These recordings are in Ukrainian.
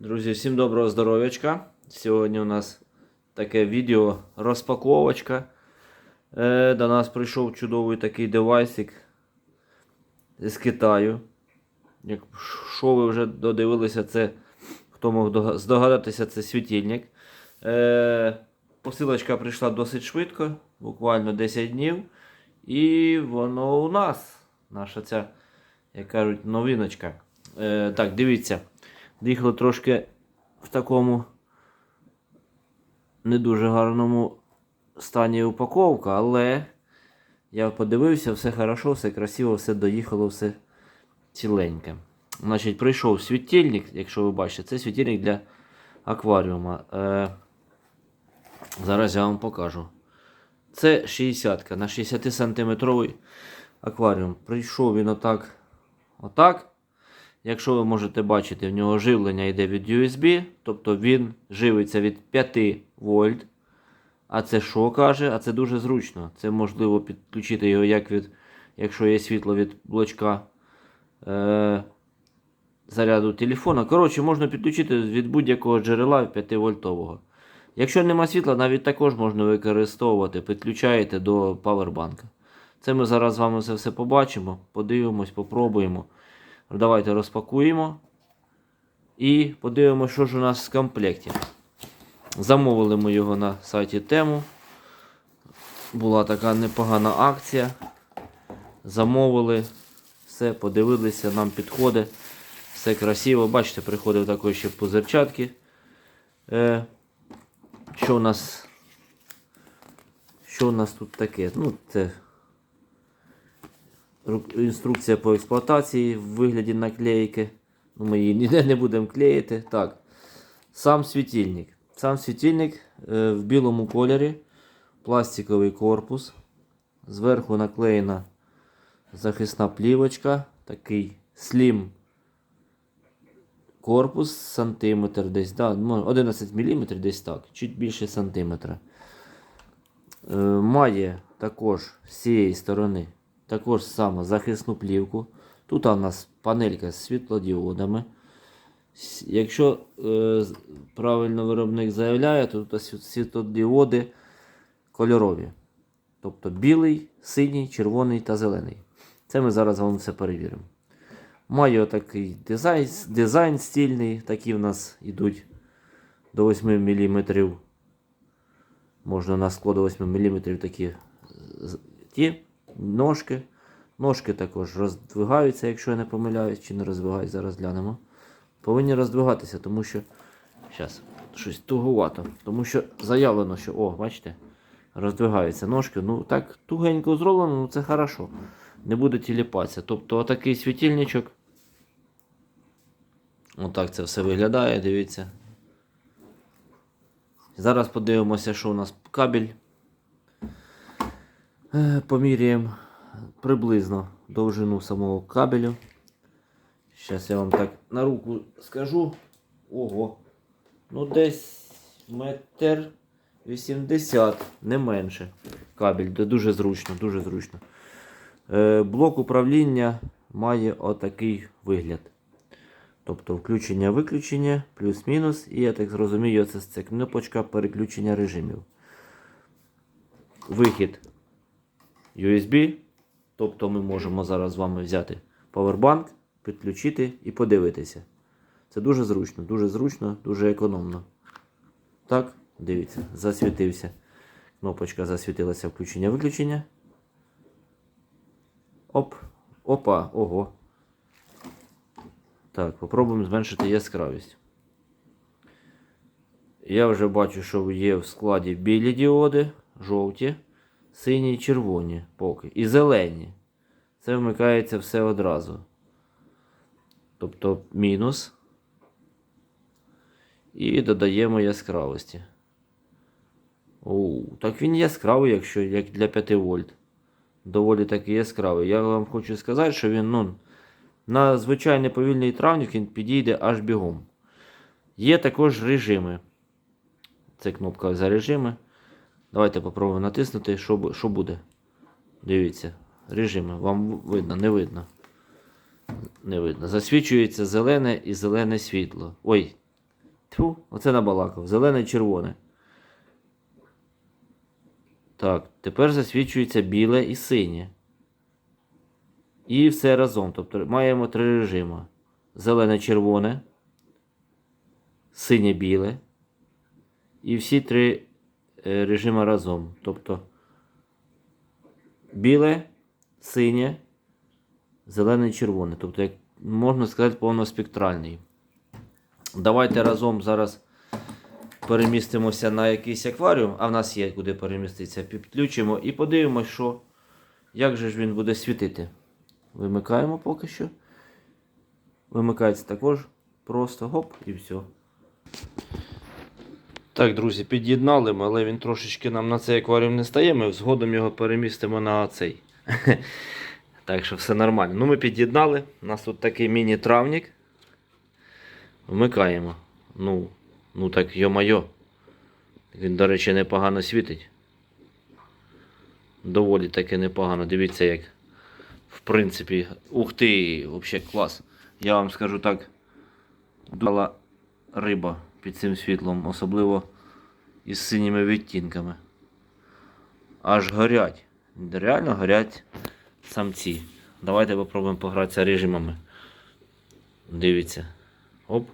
Друзі, всім доброго здоров'ячка. Сьогодні у нас таке відео розпаковочка. Е, до нас прийшов чудовий такий девайсик з Китаю. Як що ви вже додивилися, це хто мог здогадатися, це світильник. Е, посилочка прийшла досить швидко, буквально 10 днів. І воно у нас. Наша ця, як кажуть, новиночка. Е, так, дивіться. Їхало трошки в такому не дуже гарному стані упаковка, але я подивився, все хорошо, все красиво, все доїхало, все ціленьке. Значить, прийшов світильник, якщо ви бачите, це світильник для акваріума. Е, зараз я вам покажу. Це 60 на 60 сантиметровий акваріум. Прийшов він отак. Отак. Якщо ви можете бачити, в нього живлення йде від USB, тобто він живиться від 5 вольт. А це що каже? А це дуже зручно. Це можливо підключити його, як від, якщо є світло від блочка е, заряду телефона. Коротше, можна підключити від будь-якого джерела 5 вольтового. Якщо нема світла, навіть також можна використовувати, підключаєте до павербанка. Це ми зараз з вами все, все побачимо, подивимось, попробуємо. Давайте розпакуємо і подивимося, що ж у нас в комплекті. Замовили ми його на сайті Тему. Була така непогана акція. Замовили, все, подивилися, нам підходить. Все красиво. Бачите, приходив такої ще пузирчатки. Е, що у нас? Що у нас тут таке? Ну, це інструкція по експлуатації в вигляді наклейки. Ну, ми її ніде не будемо клеїти. Так. Сам світильник. Сам світильник е, в білому кольорі. Пластиковий корпус. Зверху наклеєна захисна плівочка. Такий слім корпус сантиметр десь. Да, ну, 11 мм десь так. Чуть більше сантиметра. Е, має також з цієї сторони також саме захисну плівку. Тут у нас панелька з світлодіодами. Якщо е, правильно виробник заявляє, то тут світлодіоди кольорові. Тобто білий, синій, червоний та зелений. Це ми зараз вам все перевіримо. Має такий дизайн, дизайн стильний, такі в нас йдуть до 8 мм. Можна на скло до 8 мм такі ті ножки. Ножки також роздвигаються, якщо я не помиляюсь, чи не роздвигаюсь, зараз глянемо. Повинні роздвигатися, тому що. Зараз, щось туговато. Тому що заявлено, що, о, бачите, роздвигаються ножки. Ну так тугенько зроблено, ну це хорошо. Не буде тіліпатися. Тобто отакий світильничок. Отак це все виглядає, дивіться. Зараз подивимося, що у нас кабель. Е, Поміряємо приблизно довжину самого кабелю. Зараз я вам так на руку скажу. Ого. Ну десь метр 80, не менше. Кабель, Це дуже зручно, дуже зручно. Е, блок управління має отакий вигляд. Тобто включення-виключення, плюс-мінус. І я так зрозумію, це, це кнопочка переключення режимів. Вихід USB. Тобто ми можемо зараз з вами взяти павербанк, підключити і подивитися. Це дуже зручно, дуже зручно, дуже економно. Так, дивіться, засвітився. Кнопочка засвітилася включення-виключення. Оп. Опа, ого. Так, попробуємо зменшити яскравість. Я вже бачу, що є в складі білі діоди, жовті, сині і червоні поки. І зелені. Це вмикається все одразу. Тобто мінус. І додаємо яскравості. Оу, так він яскравий, якщо як для 5 вольт. Доволі таки яскравий. Я вам хочу сказати, що він ну, на звичайний повільний травник він підійде аж бігом. Є також режими. Це кнопка за режими. Давайте попробуємо натиснути, що, що буде. Дивіться, режими. Вам видно, не видно. Не видно. Засвічується зелене і зелене світло. Ой, Тьфу, оце набалакав. Зелене і червоне. Так, тепер засвічується біле і синє. І все разом. Тобто маємо три режими: зелене-червоне, синє-біле. І всі три е, режими разом. Тобто біле, синє, зелене і червоне. Тобто, як можна сказати, повноспектральний. Давайте разом зараз перемістимося на якийсь акваріум, а в нас є куди переміститися. Підключимо і подивимося, що, як же ж він буде світити. Вимикаємо поки що. Вимикається також просто гоп і все. Так, друзі, під'єднали ми, але він трошечки нам на цей акваріум не стає. Ми згодом його перемістимо на цей. Так що все нормально. Ну, ми під'єднали. У нас тут такий міні-травник. Вмикаємо. Ну, ну так, йо-майо. Він, до речі, непогано світить. Доволі таки непогано. Дивіться, як. В принципі, ух ти, взагалі клас. Я вам скажу так. Дала риба під цим світлом, особливо із синіми відтінками. Аж горять. Реально горять самці. Давайте попробуємо погратися режимами. Дивіться. Оп.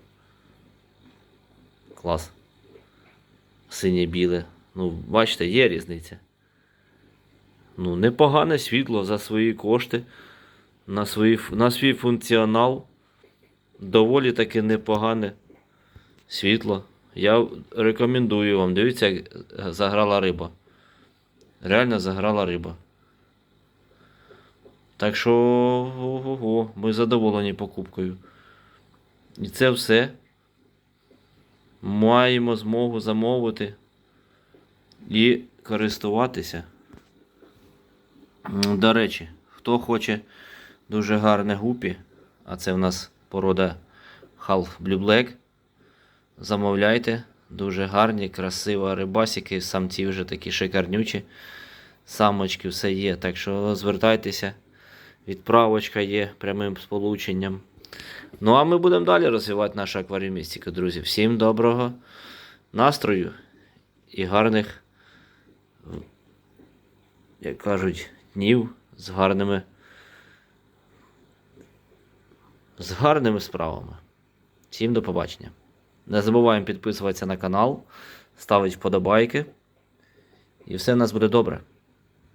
Клас. Синє-біле. Ну, бачите, є різниця. Ну, непогане світло за свої кошти. На, свої, на свій функціонал. Доволі таки непогане світло. Я рекомендую вам. Дивіться, як заграла риба. Реально заграла риба. Так що ого, ми задоволені покупкою. І це все. Маємо змогу замовити і користуватися. До речі, хто хоче дуже гарне гупі, а це в нас порода Half Blue Black. Замовляйте. Дуже гарні, красива рибасики, самці вже такі шикарнючі. Самочки, все є. Так що звертайтеся. Відправочка є прямим сполученням. Ну, а ми будемо далі розвивати нашу акваріумістику, друзі. Всім доброго настрою і гарних, як кажуть, днів з гарними, з гарними справами. Всім до побачення. Не забуваємо підписуватися на канал, ставити вподобайки. І все в нас буде добре.